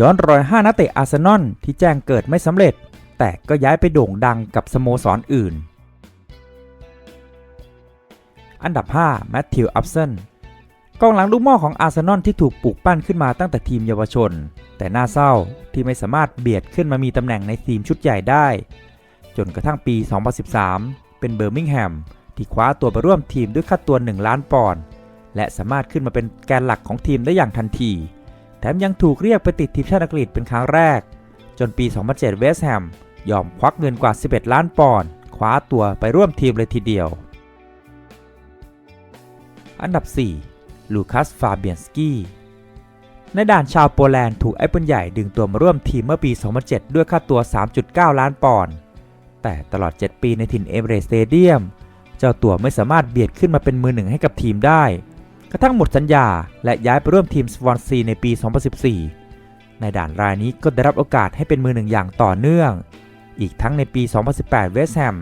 ย้อนรอย 5 นักเตะอาร์เซนอลที่แจ้งเกิดไม่สำเร็จ แต่ก็ย้ายไปโด่งดังกับสโมสรออื่น อันดับ 5 แมทธิว อัพเซนกองหลังลูกหม่อของอาร์เซนอลที่ถูกปลูกปั้นขึ้นมาตั้งแต่ทีมเยาวชน แต่น่าเศร้าที่ไม่สามารถเบียดขึ้นมามีตำแหน่งในทีมชุดใหญ่ได้ จนกระทั่งปี 2013 เป็นเบอร์มิงแฮมที่คว้าตัวไปร่วมทีมด้วยค่าตัว 1 ล้านปอนด์และสามารถขึ้นมาเป็นแกนหลักของทีมได้อย่างทันที ถมยังถูกเรียกไปติดทีมชาติอังกฤษเป็นครั้งแรก จนปี 2007 เวสต์แฮมยอมควักเงินกว่า 11 ล้านปอนด์คว้าตัวไปร่วมทีมเลยทีเดียว อันดับ 4 ลูคัส ฟาเบียนสกี้ในด่านชาวโปแลนด์ถูกไอ้ปืนใหญ่ดึงตัวมาร่วมทีมเมื่อปี 2007 ด้วยค่าตัว 3.9 ล้านปอนด์ แต่ตลอด 7 ปีในถิ่นเอเวอเรสต์สเตเดียม เจ้าตัวไม่สามารถเบียดขึ้นมาเป็นมือหนึ่งให้กับทีมได้ กระทั่งหมดสัญญาและย้ายไปร่วมทีมสวอนซีในปี 2014 ในด่านรายนี้ก็ได้รับโอกาสให้เป็นมือหนึ่งอย่างต่อเนื่อง อีกทั้งในปี 2018 เวสแฮม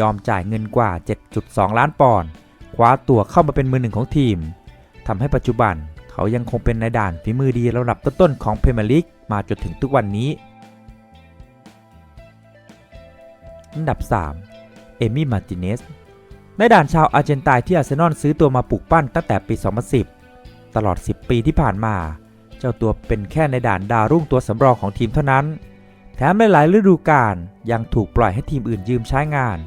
ยอมจ่ายเงินกว่า 7.2 ล้านปอนด์คว้าตัวเข้ามาเป็นมือหนึ่งของทีมทำให้ปัจจุบันเขายังคงเป็นในด่านฝีมือดีระดับต้นๆของเพรมียร์ลีกมาจนถึงทุกวันนี้อันดับ 3 เอมี่ มาร์ติเนส ในด่านชาวอาร์เจนตินาที่อาร์เซนอลซื้อตัวมาปลูกปั้นตั้งแต่ปี 2010 ตลอด 10 ปีที่ผ่านมา เจ้าตัวเป็นแค่ในด่านดาวรุ่งตัวสำรองของทีมเท่านั้น แถมในหลายฤดูกาลยังถูกปล่อยให้ทีมอื่นยืมใช้งาน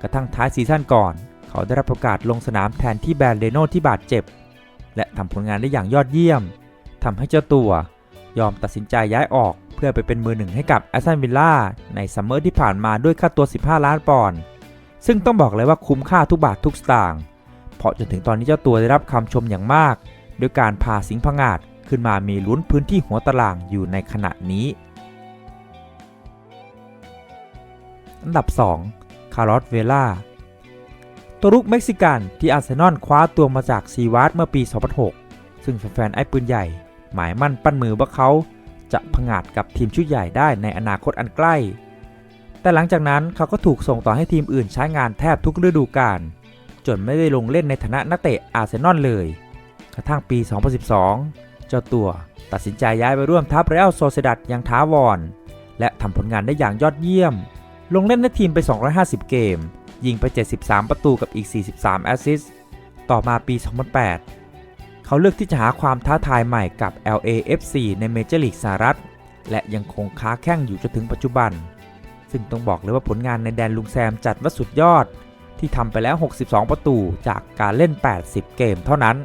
กระทั่งท้ายซีซั่นก่อน เขาได้รับโอกาสลงสนามแทนที่แบรนเดโนที่บาดเจ็บ และทำผลงานได้อย่างยอดเยี่ยมทำให้เจ้าตัวยอมตัดสินใจย้ายออกเพื่อไปเป็นมือหนึ่งให้กับแอสตันวิลล่าในซัมเมอร์ที่ผ่านมาด้วยค่าตัว 15 ล้านปอนด์ ซึ่งต้องบอกเลยว่าคุ้มค่าทุกบาททุกสตางค์เพราะจนถึงตอนนี้เจ้าตัวได้รับคำชมอย่างมากด้วยการพาสิงห์พงาดขึ้นมามีลุ้นพื้นที่หัวตารางอยู่ในขณะนี้อันดับ 2 คาร์ลอสเวล่า ตัวรุกเม็กซิกันที่อาร์เซนอลคว้าตัวมาจากซีวาร์ดเมื่อปี 2006 ซึ่งแฟนๆไอ้ปืนใหญ่ หมายมั่นปั้นมือว่าเขาจะผงาดกับทีมชุดใหญ่ได้ในอนาคตอันใกล้ แต่หลังจากนั้นเขาก็ถูกส่งต่อให้ทีมอื่นใช้งานแทบทุกฤดูกาลจนไม่ได้ลงเล่นในฐานะนักเตะอาร์เซนอลเลย กระทั่งปี 2012 เจ้าตัวตัดสินใจย้ายไปร่วมทัพเรอัลโซเซดัดอย่างท้าวอน และทำผลงานได้อย่างยอดเยี่ยม ลงเล่นในทีมไป 250 เกม ยิงไป 73 ประตูกับอีก 43 แอสซิสต์ต่อมาปี 2008 เขาเลือกที่จะหาความท้าทายใหม่กับ LAFC ในเมเจอร์ลีกสหรัฐ และยังคงค้าแข้งอยู่จนถึงปัจจุบัน ซึ่งต้องบอกเลยว่าผลงานในแดนลุงแซมจัดว่าสุดยอด ที่ทำไปแล้ว 62 ประตูจากการเล่น 80 เกมเท่านั้น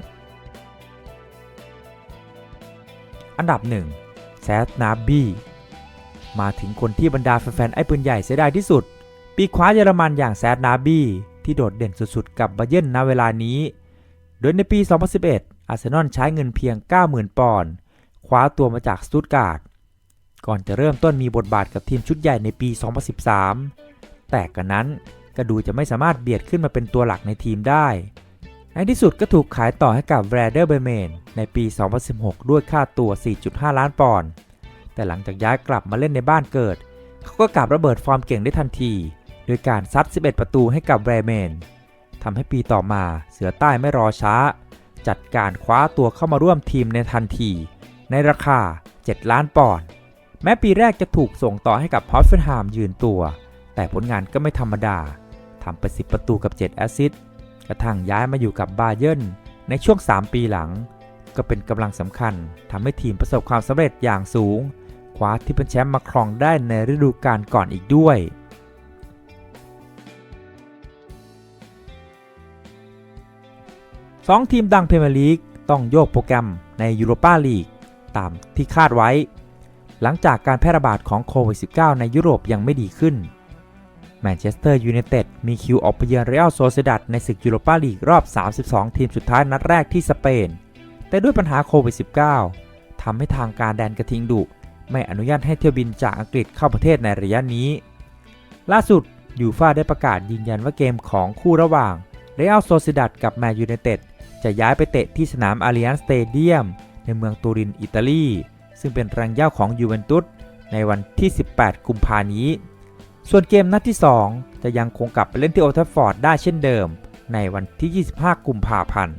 อันดับ 1 แซดนาบีมาถึงคนที่บรรดาแฟนๆไอ้ปืนใหญ่เสียดายที่สุด ปีกขวาเยอรมันอย่างแซดนาบีที่โดดเด่นสุดๆ กับบาเยิร์นณเวลานี้ โดยในปี 2011 อาร์เซนอลใช้เงินเพียง 90,000 ปอนด์คว้าตัวมาจากสตุตการ์ด ก่อนจะเริ่มต้นมีบทบาทกับทีมชุดใหญ่ในปี 2013 แต่กันนั้นก็ดูจะไม่สามารถเบียดขึ้นมาเป็นตัวหลักในทีมได้ ในที่สุดก็ถูกขายต่อให้กับแวรเดอร์เบเมนในปี 2016 ด้วยค่าตัว 4.5 ล้านปอนด์ แต่หลังจากย้ายกลับมาเล่นในบ้านเกิด เขาก็กลับระเบิดฟอร์มเก่งได้ทันที โดยการซัด 11 ประตูให้กับแรเมนทำให้ปีต่อมาเสือใต้ไม่รอช้า จัดการคว้าตัวเข้ามาร่วมทีมในทันที ในราคา 7 ล้านปอนด์ แม้ปีแรกจะถูกส่งต่อให้กับพอตเฟนฮามยืนตัว แต่ผลงานก็ไม่ธรรมดาทำไป 10 ประตูกับ 7 แอสซิสต์กระทั่งย้ายมาอยู่กับบาเยิร์นในช่วง 3 ปีหลัง ก็เป็นกำลังสำคัญทำให้ทีมประสบความสำเร็จอย่างสูงคว้าที่เป็นแชมป์มาครองได้ในฤดูกาลก่อนอีกด้วยสองทีมดังเพรเมียร์ลีกต้องโยกโปรแกรมในยูโรปาลีกตามที่คาดไว้ หลังจากการแพร่ระบาดของโควิด -19 ในยุโรปยังไม่ดีขึ้น แมนเชสเตอร์ยูไนเต็ดมีคิวออกไปเยือนเรอัลโซเซดัดในศึกยูโรปาลีกรอบ 32 ทีมสุดท้ายนัดแรกที่สเปน แต่ด้วยปัญหาโควิด -19 ทำให้ทางการแดนกระทิงดุ ไม่อนุญาตให้เที่ยวบินจากอังกฤษเข้าประเทศในระยะนี้ ล่าสุดยูฟ่าได้ประกาศยืนยันว่าเกมของคู่ระหว่างเรอัลโซเซดัดกับแมนยูไนเต็ดจะย้ายไปเตะที่สนามอาริอันสเตเดียมในเมืองตูริน อิตาลี ซึ่งเป็นรังเย่าของยูเวนตุสในวันที่ 18 กุมภานี้ ส่วนเกมนัดที่ 2 จะยังคงกลับไปเล่นที่โอทัฟฟอร์ดได้เช่นเดิม ในวันที่ 25 กุมภาพันธ์